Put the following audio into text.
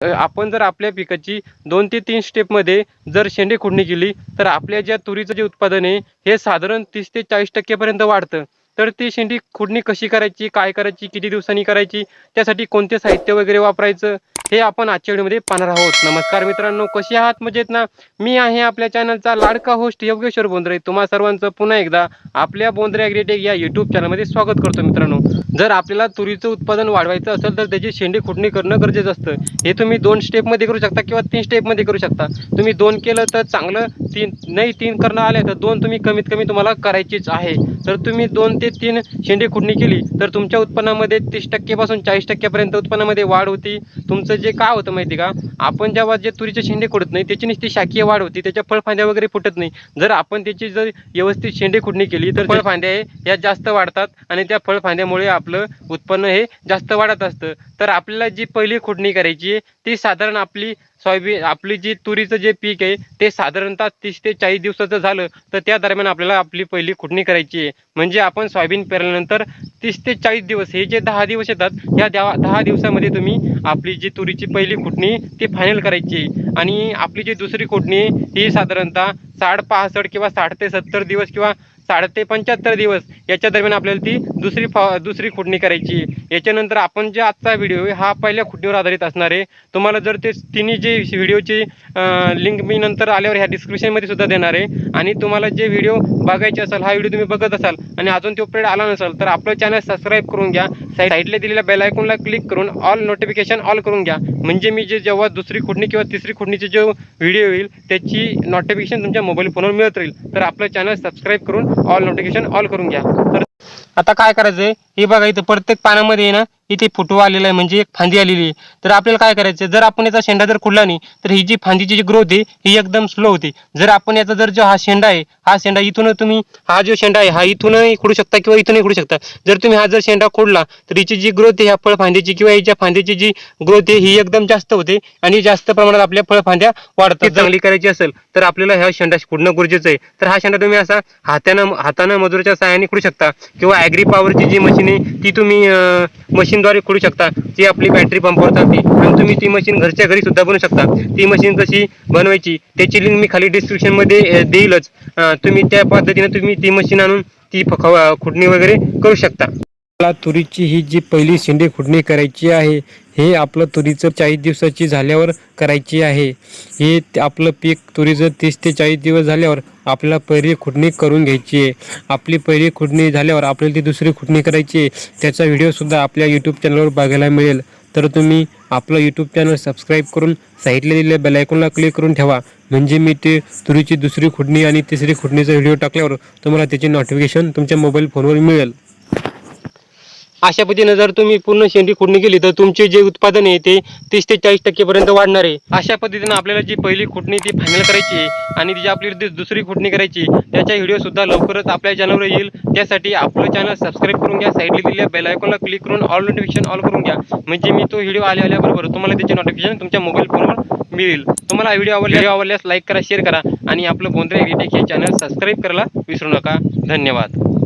आपण जर आपल्या पिकाची दोन ते तीन स्टेपमध्ये जर शेंडे खुडणी केली तर आपल्या ज्या तुरीचं जे उत्पादन आहे हे साधारण तीस ते चाळीस टक्केपर्यंत वाढतं. तर ती शेंडी खुडणी कशी करायची काय करायची किती दिवसांनी करायची त्यासाठी कोणते साहित्य वगैरे वापरायचं हे आपण आजच्या व्हिडिओमध्ये पाहणार आहोत. नमस्कार मित्रांनो कसे आहात? मजेत ना? मी आहे आपल्या चॅनलचा लाडका होस्ट योगेश्वर बोंद्रे. तुम्हा सर्वांचं पुन्हा एकदा आपल्या बोंद्रे ॲग्रीटेक या यूट्यूब चॅनलमध्ये स्वागत करतो मित्रांनो. जर आपल्याला तुरीचं उत्पादन वाढवायचं असेल तर त्याची शेंडी खुडणी करणं गरजेचं असतं. हे तुम्ही दोन स्टेपमध्ये करू शकता किंवा तीन स्टेपमध्ये करू शकता. तुम्ही दोन केलं तर चांगलं तीन नाही तीन करणं आले तर दोन तुम्ही कमीत कमी तुम्हाला करायचीच आहे. तर तुम्ही दोन ते तीन शेंडी खुडणी केली तर तुमच्या उत्पन्नामध्ये तीस टक्केपासून चाळीस टक्क्यापर्यंत उत्पन्नामध्ये वाढ होती. तुमचं जे काय होतं माहिती का? आपण जेव्हा जे तुरीचे शेंडे खुडत नाही त्याची नुसती शाकीय वाढ होती त्याच्या फळफांद्या वगैरे फुटत नाही. जर आपण त्याची जर व्यवस्थित शेंडे खुडणी केली तर फळफांद्या हे या जास्त वाढतात आणि त्या फळफांद्यामुळे आपलं उत्पन्न हे जास्त वाढत असतं. तर आपल्याला जी पहिली खुडणी करायची ती साधारण आपली सोयाबीन आपली जी तुरीचं जे पीक आहे ते साधारणतः तीस ते चाळीस दिवसाचं झालं तर त्या दरम्यान आपल्याला आपली पहिली खुडणी करायची आहे म्हणजे आपण सोयाबीन पेरल्यानंतर तीस ते चाळीस दिवस हे जे दहा दिवस येतात या दहा दहा दिवसामध्ये तुम्ही आपली जी तुरीची पहिली खुडणी ती फायनल करायची आणि आपली जी दुसरी खुडणी ही साधारणतः साठ पासष्ट किंवा साठ ते सत्तर दिवस किंवा साठ ते पंच्याहत्तर दिवस याच्या दरम्यान आपल्याला ती दुसरी फा दुसरी खुडणी करायची आहे. याच्यानंतर आपण जे आजचा व्हिडिओ आहे हा पहिल्या खुटीवर आधारित असणार आहे. तुम्हाला जर ते तिन्ही जे व्हिडिओची लिंक मी नंतर आल्यावर ह्या डिस्क्रिप्शनमध्ये सुद्धा देणार आहे. आणि तुम्हाला जे व्हिडिओ बघायचे असेल हा व्हिडिओ तुम्ही बघत असाल आणि अजून तो पिरियड आला नसेल तर आपलं चॅनल सबस्क्राईब करून घ्या. साईडला दिलेल्या बेलायकॉनला क्लिक करून ऑल नोटिफिकेशन ऑल करून घ्या. म्हणजे मी जे जेव्हा दुसरी खुडणी किंवा तिसरी खुडणीची जो व्हिडिओ येईल त्याची नोटिफिकेशन तुमच्या मोबाईल फोनवर मिळत राहील. तर आपलं चॅनल सबस्क्राईब करून ऑल नोटिफिकेशन ऑल करून घ्या. तर आता काय करायचंय? हे बघा इथं प्रत्येक पानामध्ये आहे ना इथे फुटवा आलेला आहे म्हणजे एक फांदी आलेली आहे. तर आपल्याला काय करायचं जर आपण याचा शेंडा जर खुडला नाही तर ही जी फांदीची जी ग्रोथ आहे ही एकदम स्लो होते. जर आपण याचा जर जो हा शेंडा आहे हा शेंडा इथून तुम्ही हा जो शेंडा आहे हा इथूनही खुडू शकता किंवा इथूनही खुडू शकता. जर तुम्ही हा जर शेंडा खोडला तर हिची जी ग्रोथ आहे ह्या फळफांदीची किंवा याच्या फांदीची जी ग्रोथ आहे ही एकदम जास्त होते आणि जास्त प्रमाणात आपल्या फळफांद्या वाढतात. चांगली करायची असेल तर आपल्याला ह्या शेंडा खुडणं गरजेचं आहे. तर हा शेंडा तुम्ही असा हातानं हातानं मजुराच्या सहाय्याने खुडू शकता किंवा ॲग्री पॉवरची जी मशीन आहे ती तुम्ही मशीन मशीनद्वारे खुडू शकता. ती आपली बॅटरी पंपावर चालते. आणि तुम्ही ती मशीन घरच्या घरी सुद्धा बनवू शकता. ती मशीन कशी बनवायची त्याची लिंक मी खाली डिस्क्रिप्शनमध्ये देईलच. तुम्ही त्या पद्धतीने तुम्ही ती मशीन आणून ती खुटणी खुडणी वगैरे करू शकता. मला तुरीची ही जी पहिली शेंडी खुडणी करायची आहे हे आपलं तुरीचं चाळीस दिवसाची झाल्यावर करायची आहे. हे ते आपलं पीक तुरीचं तीस ते चाळीस दिवस झाल्यावर आपल्याला पहिली खुडणी करून घ्यायची आहे. आपली पहिली खुडणी झाल्यावर आपल्याला ती दुसरी खुडणी करायची आहे. त्याचा व्हिडिओसुद्धा आपल्या यूट्यूब चॅनलवर बघायला मिळेल. तर तुम्ही आपलं यूट्यूब चॅनल सबस्क्राईब करून साईडला दिलेल्या बेलायकॉनला क्लिक करून ठेवा. म्हणजे मी ते तुरीची दुसरी खुडणी आणि तिसरी खुडणीचा व्हिडिओ टाकल्यावर तुम्हाला त्याची नोटिफिकेशन तुमच्या मोबाईल फोनवर मिळेल. अशा पद्धतीने जर तुम्ही पूर्ण शेंडी खुडणी केली तर तुमचे जे उत्पादन आहे ते तीस ते चाळीस टक्केपर्यंत वाढणार आहे. अशा पद्धतीने आपल्याला जी पहिली खुडणी ती फायनल करायची आणि ती जी आपली दुसरी खुडणी करायची त्याचा व्हिडिओ सुद्धा लवकरच आपल्या चॅनलवर येईल. त्यासाठी आपलं चॅनल सबस्क्राईब करून घ्या साईडला दिलेल्या बेलायकॉनला क्लिक करून ऑल नोटिफिकेशन ऑल करून घ्या. म्हणजे मी तो व्हिडिओ आल्या आल्याबरोबर तुम्हाला त्याचे नोटिफिकेशन तुमच्या मोबाईल फोनवर मिळेल. तुम्हाला व्हिडिओ आवडला व्हिडिओ आवडल्यास लाईक करा शेअर करा आणि आपलं बोंद्रे एग्रीटेक हे चॅनल सबस्क्राईब करायला विसरू नका. धन्यवाद.